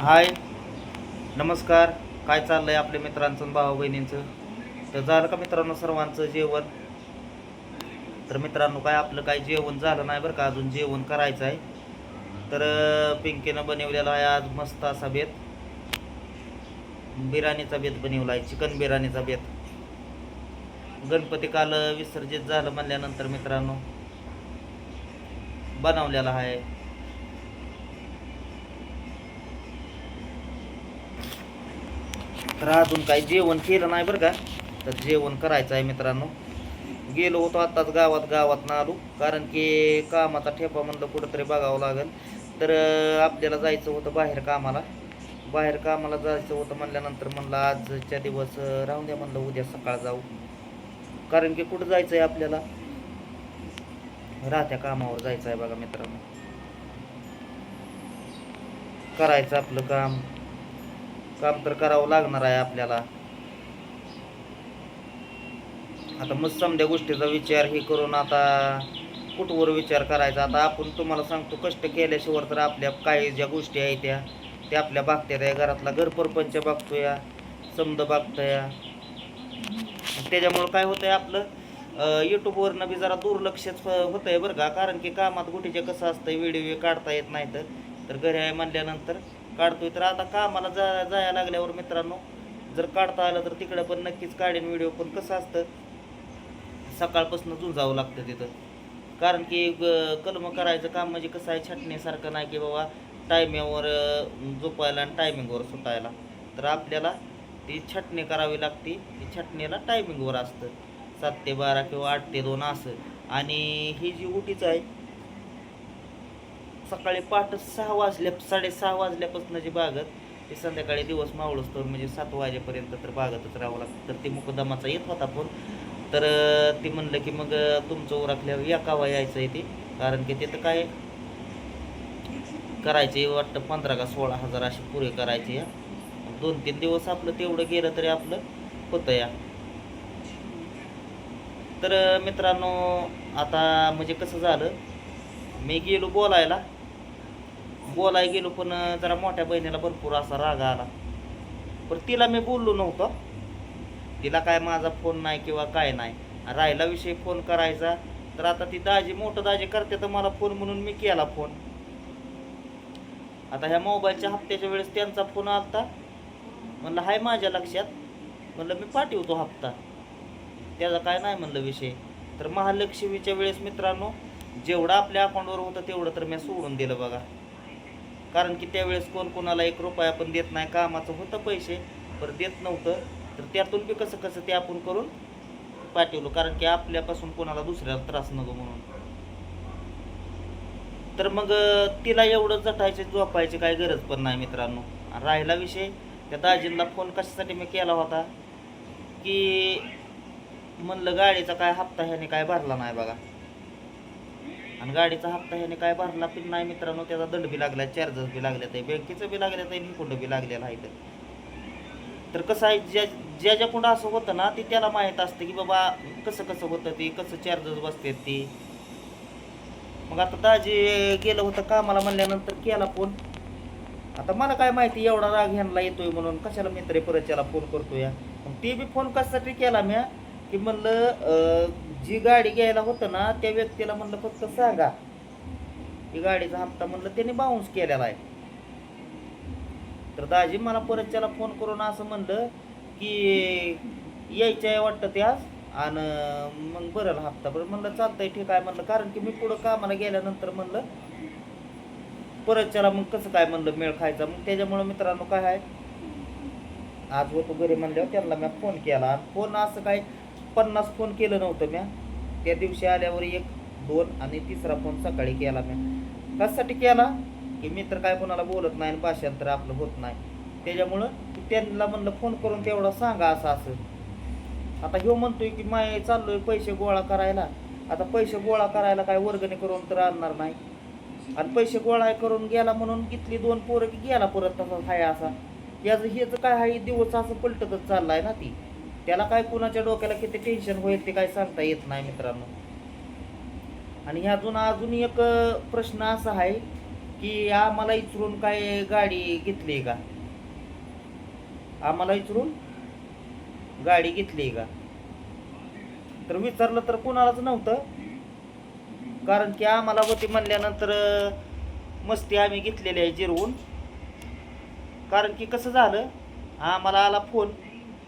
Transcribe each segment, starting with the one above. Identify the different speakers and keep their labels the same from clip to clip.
Speaker 1: हाय. नमस्कार. काय चाललं आहे आपल्या मित्रांचं भाऊ बहिणींचं? तर झालं का मित्रांनो सर्वांचं जेवण? तर मित्रांनो काय आपलं काय जेवण झालं नाही बरं का? अजून जेवण करायचं आहे. तर पिंकीनं बनवलेला आहे आज मस्त असा बेत. बिर्याणीचा बेत बनवला आहे चिकन बिर्याणीचा बेत. गणपती काल विसर्जित झालं म्हणल्यानंतर मित्रांनो बनवलेला आहे. तर अजून काही जेवण केलं नाही बरं का? तर जेवण करायचं आहे मित्रांनो. गेलो होतो आत्ताच गावात गावात ना आलो कारण की कामाचा ठेपा म्हणलं कुठंतरी बघावं लागेल. तर आपल्याला जायचं होतं बाहेर कामाला. बाहेर कामाला जायचं होतं म्हणल्यानंतर म्हणलं आजच्या दिवस राहून द्या म्हणलं उद्या सकाळ जाऊ. कारण की कुठं जायचं आहे आपल्याला? राहत्या कामावर जायचं आहे बघा मित्रांनो. करायचं आपलं काम. काम तर करावं लागणार आहे आपल्याला. आता मग समध्या गोष्टीचा विचार हे करून आता कुठवर विचार करायचा? आता आपण तुम्हाला सांगतो कष्ट केल्याशिवाय तर आपल्या काही ज्या गोष्टी आहेत त्या त्या आपल्या बागत्यात आहे घरातला घरपरपंच बघतोया समद बघतोया त्याच्यामुळं काय होतंय आपलं? यूट्यूबवरनं बी जरा दुर्लक्षच होतं आहे बरं का? कारण की कामात गुटीचे कसं असतं व्हिडिओ काढता येत नाही तर घरी आहे म्हणल्यानंतर काढतोय तर आता कामाला जा जायला लागल्यावर मित्रांनो जर काढता आलं तर तिकडं पण नक्कीच काढेन व्हिडिओ पण. कसं असतं सकाळपासून झुंजावं लागतं तिथं. कारण की ग- कलम करायचं काम म्हणजे कसं आहे छटणीसारखं नाही की बाबा टायमिंगवर झोपायला आणि टायमिंगवर सुटायला. तर आपल्याला ती छटणी करावी लागते. ती छटणीला टायमिंगवर असतं. सात ते बारा किंवा आठ ते दोन असं. आणि ही जी उटीच आहे सकाळी पहाटे सहा वाजल्या साडेसहा वाजल्यापासून जी बागत ते संध्याकाळी दिवस मावळच तर म्हणजे सात वाजेपर्यंत तर बागतच राहावं लागतं. तर ते मुकदमाचा येत होता फोन. तर ते ती म्हणलं की मग तुमचं उरकल्यावर या कावा यायचं आहे ते. कारण की तिथं काय करायचे वाटतं पंधरा का सोळा हजार असे पुरे करायचे या. दोन तीन दिवस आपलं तेवढं गेलं तरी आपलं होतं या. तर मित्रांनो आता म्हणजे कसं झालं मी गेलो बोलायला. बोलाय गेलो पण जरा मोठ्या बहिणीला भरपूर असा राग आला. पण तिला मी बोललो नव्हतो. तिला काय माझा फोन नाही किंवा काय नाही. राहिला विषय फोन करायचा. तर आता ती दाजी मोठं दाजी करते तर मला फोन म्हणून मी केला फोन. आता ह्या मोबाईलच्या हप्त्याच्या वेळेस त्यांचा फोन आलता. म्हणलं हाय माझ्या लक्षात. म्हणलं मी पाठवतो हप्ता. त्याचा काय नाही म्हणलं विषय. तर महालक्ष्मीच्या वेळेस मित्रांनो जेवढं आपल्या अकाउंटवर होतं तेवढं तर मी सोडून दिलं बघा. कारण की त्यावेळेस कोण कोणाला एक रुपया पण देत नाही कामाचं होतं पैसे पर देत नव्हतं. तर त्यातून बी कसं कसं ते आपण करून पाठवलो कारण की आपल्यापासून कोणाला दुसऱ्याला त्रास नको म्हणून. तर मग तिला एवढं जटायचे झोपायची काही गरज पण नाही मित्रांनो. राहिला विषय त्या दाजींना फोन कशासाठी मी केला होता की म्हणलं गाडीचा काय हप्ता ह्याने काय भरला नाही बघा. आणि गाडीचा हप्ता ह्याने काय भरला पण नाही मित्रांनो त्याचा दंड बी लागला चार्जेस बी लागले आहे. बँकेचं बी लागले आहे निकुंड बी लागलेलं आहे तर कसं आहे ज्या ज्या ज्या कुंड असं होतं ना ते त्याला माहीत असतं की बाबा कसं कसं होतं ते कसं चार्जेस बसतात ते. मग आता दाजी गेलं होतं कामाला म्हणल्यानंतर केला फोन. आता मला काय माहिती एवढा राग ह्यांना येतोय म्हणून. कशाला मित्र परत त्याला फोन करतो या मग ते बी फोन कशासाठी केला म्या? की म्हणलं अं, जी गाडी घ्यायला होतं ना त्या व्यक्तीला म्हणलं फक्त सांगा. ही गाडीचा हप्ता म्हणलं त्याने बाउन्स केलेला आहे. तर दाजी मला परत त्याला फोन करून असं म्हणलं की यायचं आहे वाटतं ते आज. आणि मग बरं हप्ता. बरं म्हणलं चालतंय ठीक आहे म्हणलं. कारण की मी पुढं कामाला गेल्यानंतर म्हणलं परत त्याला मग कसं काय म्हणलं मेळ खायचा. मग त्याच्यामुळं मित्रांनो काय आहे? आज होतो घरी म्हणल्यावर त्यांना मी फोन केला. आणि फोन असं काय पन्नास फोन केलं नव्हतं म्या. त्या दिवशी आल्यावर एक दोन आणि तिसरा फोन सकाळी केला म्या. कशासाठी केला? की मी तर काय कोणाला बोलत नाही आणि भाषांतर आपलं होत नाही. त्याच्यामुळं त्यांना म्हणलं फोन करून तेवढं सांगा असं असं. आता ह्यो म्हणतोय की माय चाललोय पैसे गोळा करायला. आता पैसे गोळा करायला काय वर्गणी करून तर आणणार नाही. आणि पैसे गोळा करून गेला म्हणून कितली दोन पोरं की गेला परत तसा हाय असा. याचं हेच काय आहे दिवस असं पलटतच चाललाय ना ती. त्याला काय कुणाच्या डोक्याला किती टेन्शन होईल ते काय सांगता येत नाही मित्रांनो. आणि ह्यातून अजून एक प्रश्न असा आहे की आम्हाला इचरून काय गाडी घेतली का? आम्हाला इचरून गाडी घेतली का? तर विचारलं तर कोणालाच नव्हतं. कारण की आम्हाला होती म्हणल्यानंतर मस्ती आम्ही घेतलेली आहे जिरवून. कारण की कसं झालं आम्हाला आला फोन.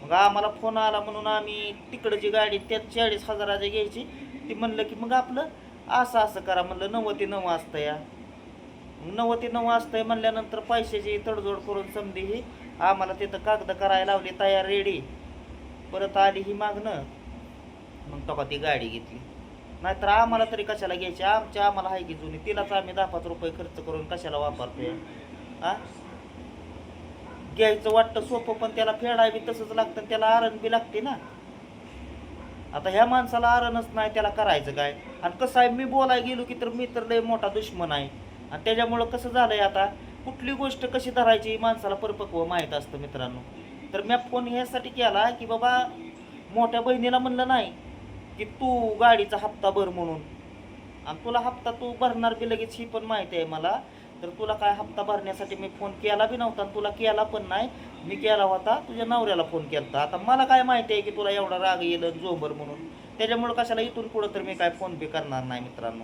Speaker 1: मग आम्हाला फोन आला म्हणून आम्ही तिकडची गाडी त्या चाळीस हजाराची घ्यायची. ती म्हणलं की मग आपलं असं असं करा म्हणलं नव्वद ते नऊ असतं या. मग नव्वद ते नऊ असतंय म्हणल्यानंतर पैशाची तडजोड करून समधी ही आम्हाला तिथं कागद करायला लावली तयार रेडी परत आली ही मागणं. मग तेव्हा ती गाडी घेतली. नाहीतर आम्हाला तरी कशाला घ्यायची? आमच्या आम्हाला आहे की जुनी. तिलाच आम्ही दहा पाच रुपये खर्च करून कशाला वापरतोय? हा घ्यायचं वाटतं सोपं पण त्याला फेडाय बी तसंच लागतं आणि त्याला आरण बी लागते ना. आता ह्या माणसाला आरणच नाही त्याला करायचं काय? आणि कसं आहे मी बोलाय गेलो की तर मी तर लय मोठा दुश्मन आहे. आणि त्याच्यामुळं कसं झालंय आता? कुठली गोष्ट कशी धरायची ही माणसाला परिपक्व माहीत असतं मित्रांनो. तर मी फोन ह्यासाठी केला की बाबा मोठ्या बहिणीला म्हणलं नाही की तू गाडीचा हप्ता भर म्हणून. आणि तुला हप्ता तू भरणार बी लगेच ही पण माहिती आहे मला. तर तुला काय हप्ता भरण्यासाठी मी फोन केला बी नव्हता आणि तुला केला पण नाही. मी केला होता तुझ्या नवऱ्याला फोन केला आता मला काय माहिती आहे की तुला एवढा राग येईल जोबर म्हणून. त्याच्यामुळं कशाला इथून पुढं तर मी काय फोन पे करणार नाही मित्रांनो.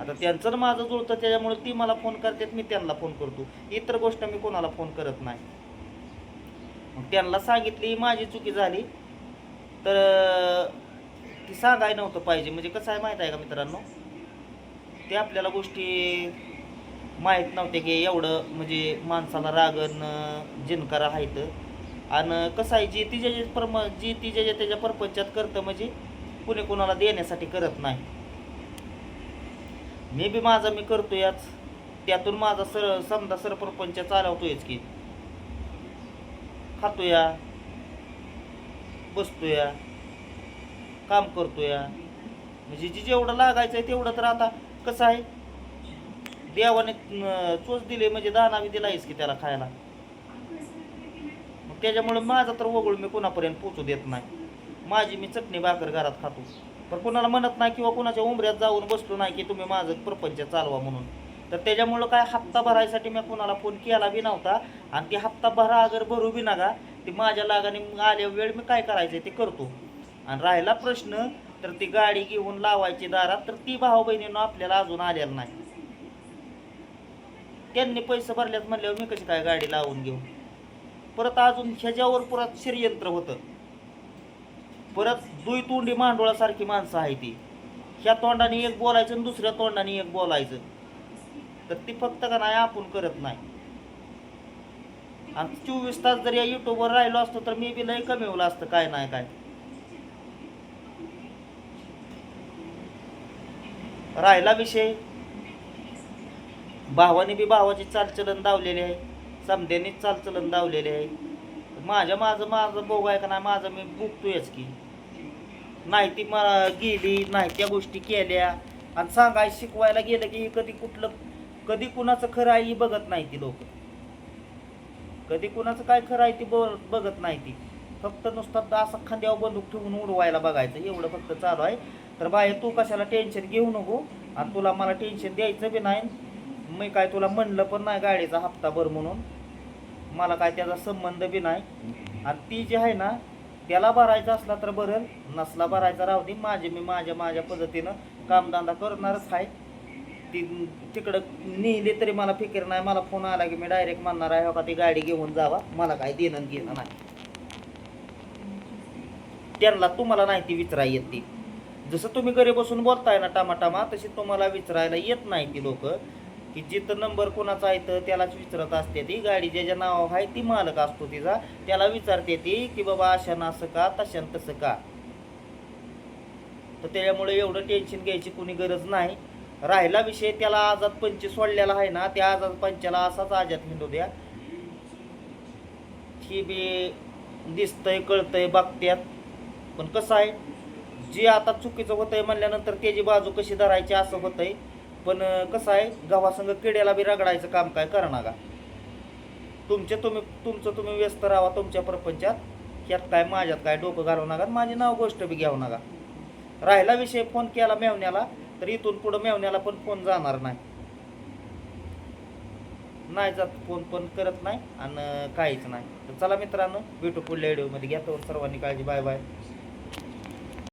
Speaker 1: आता त्यांचं माझं जुळतं त्याच्यामुळे ती मला फोन करतात मी त्यांना फोन करतो. इतर गोष्ट मी कोणाला फोन करत नाही. मग त्यांना सांगितली माझी चुकी झाली. तर ती सांगाय नव्हतं पाहिजे. म्हणजे कसं आहे माहीत आहे का मित्रांनो? ते आपल्याला गोष्टी माहीत नव्हते की एवढं म्हणजे माणसाला रागण जिनकारा आहेत. आणि कसं आहे जी तिच्या जे परम जी तिच्या त्याच्या परपंचात करतं म्हणजे कुणी कोणाला देण्यासाठी करत नाही. मी बी माझा मी करतोयच त्यातून माझा सर समजा सरपंच चालवतोयच की. खातोया बसतोया काम करतोया. म्हणजे जी जेवढं लागायचं आहे तेवढं तर आता कसं आहे देवाने चोच दिले म्हणजे दाना बी दिलायच की त्याला खायला? मग त्याच्यामुळे माझा तर वगळ मी कोणापर्यंत पोचू देत नाही. माझी मी चटणी भाकर घरात खातो. पण कोणाला म्हणत नाही किंवा कोणाच्या उमऱ्यात जाऊन बसलो नाही की तुम्ही माझं प्रपंच चालवा म्हणून. तर त्याच्यामुळं काय हप्ता भरायसाठी मी कोणाला फोन केला बी नव्हता. आणि ती हप्ता भरा अगर भरू बी नका ती माझ्या लागाने आल्या वेळ मी काय करायचं ते करतो. आणि राहिला प्रश्न तर ती गाडी घेऊन लावायची दारात तर ती भाऊ बहिणीनं आपल्याला अजून आलेला नाही. त्यांनी पैसे भरल्यात म्हणल्यावर मी कशी काय गाडी लावून घेऊ? परत अजून ह्याच्यावर परत षडयंत्र होतं. परत दुई तोंडी मांडोळासारखी माणसं आहे ती. ह्या तोंडाने एक बोलायचं आणि दुसऱ्या तोंडाने एक बोलायचं. तर ती फक्त का नाही आपण करत नाही. आणि चोवीस तास जर या युट्यूबवर राहिलो असतो तर मी बी लय कमी असतं काय नाही काय. राहिला विषय. भावाने बी भावाची चालचलन धावलेले आहे. समध्यानेच चालचलन दावलेली आहे. माझ्या माझं माझं बोग आहे का नाही माझं मी बुकतोयच की. नाही ती मला गेली नाही त्या गोष्टी केल्या. आणि सांगाय शिकवायला गेलं की कधी कुठलं कधी कुणाचं खरं आहे ही बघत नाही ती लोक. कधी कुणाचं काय खरं आहे ती बघत नाही ती. फक्त नुसतं असं खांद्यावर बंदूक ठेवून उडवायला बघायचं. एवढं फक्त चालू आहे. तर बाहेर तू कशाला टेन्शन घेऊ नको. आणि तुला मला टेन्शन द्यायचं बी नाही. मी काय तुला म्हणलं पण नाही गाडीचा हप्ता भर म्हणून. मला काय त्याचा संबंध बी नाही. आणि ती जी आहे ना त्याला भरायचा असला तर बरं नसला भरायचा राहू दे. माझे मी माझ्या माझ्या पद्धतीनं कामधंदा करणारच आहे. ती तिकडं नेली तरी मला फिकीर नाही. मला फोन आला की मी डायरेक्ट म्हणणार आहे हो का ती गाडी घेऊन जावा. मला काय देणं घेणं नाही. त्यांना तुम्हाला नाही ती विचाराय येत ती. जसं तुम्ही घरी बसून बोलताय ना टामाटामा तशी तुम्हाला विचारायला येत नाही ती लोक. की जिथं नंबर कोणाचा आहे तर त्यालाच विचारत असते ती. गाडी ज्याच्या नावावर आहे ती मालक असतो तिचा. त्याला विचारते ती की बाबा अशानं असं का तशान तसं का. तर त्याच्यामुळे एवढं टेन्शन घ्यायची कोणी गरज नाही. राहिला विषय त्याला आझाद पंच सोडलेला आहे ना त्या आझाद पंचाला असाच आझाद हिंदू द्या. ही बी दिसतंय कळतंय बघत्यात. पण कसं आहे जे आता चुकीचं होतंय म्हणल्यानंतर त्याची बाजू कशी धरायची असं होतंय. पण कसं आहे गव्हासंग किड्याला बी रगडायचं काम काय करा का? तुमचे तुम्ही तुमचं तुम्ही व्यस्त राहा तुमच्या प्रपंचात. ह्यात काय माझ्यात काय डोकं घालू नका माझी नाव गोष्ट बी घ्यावं नका. राहिला विषय फोन केला मेवण्याला तर इथून पुढं मेवण्याला पण फोन जाणार नाही. नाही जात फोन पण करत नाही आणि काहीच नाही. तर चला मित्रांनो भेटू पुढल्या व्हिडिओमध्ये. घ्या तर सर्वांनी काळजी. Bye bye.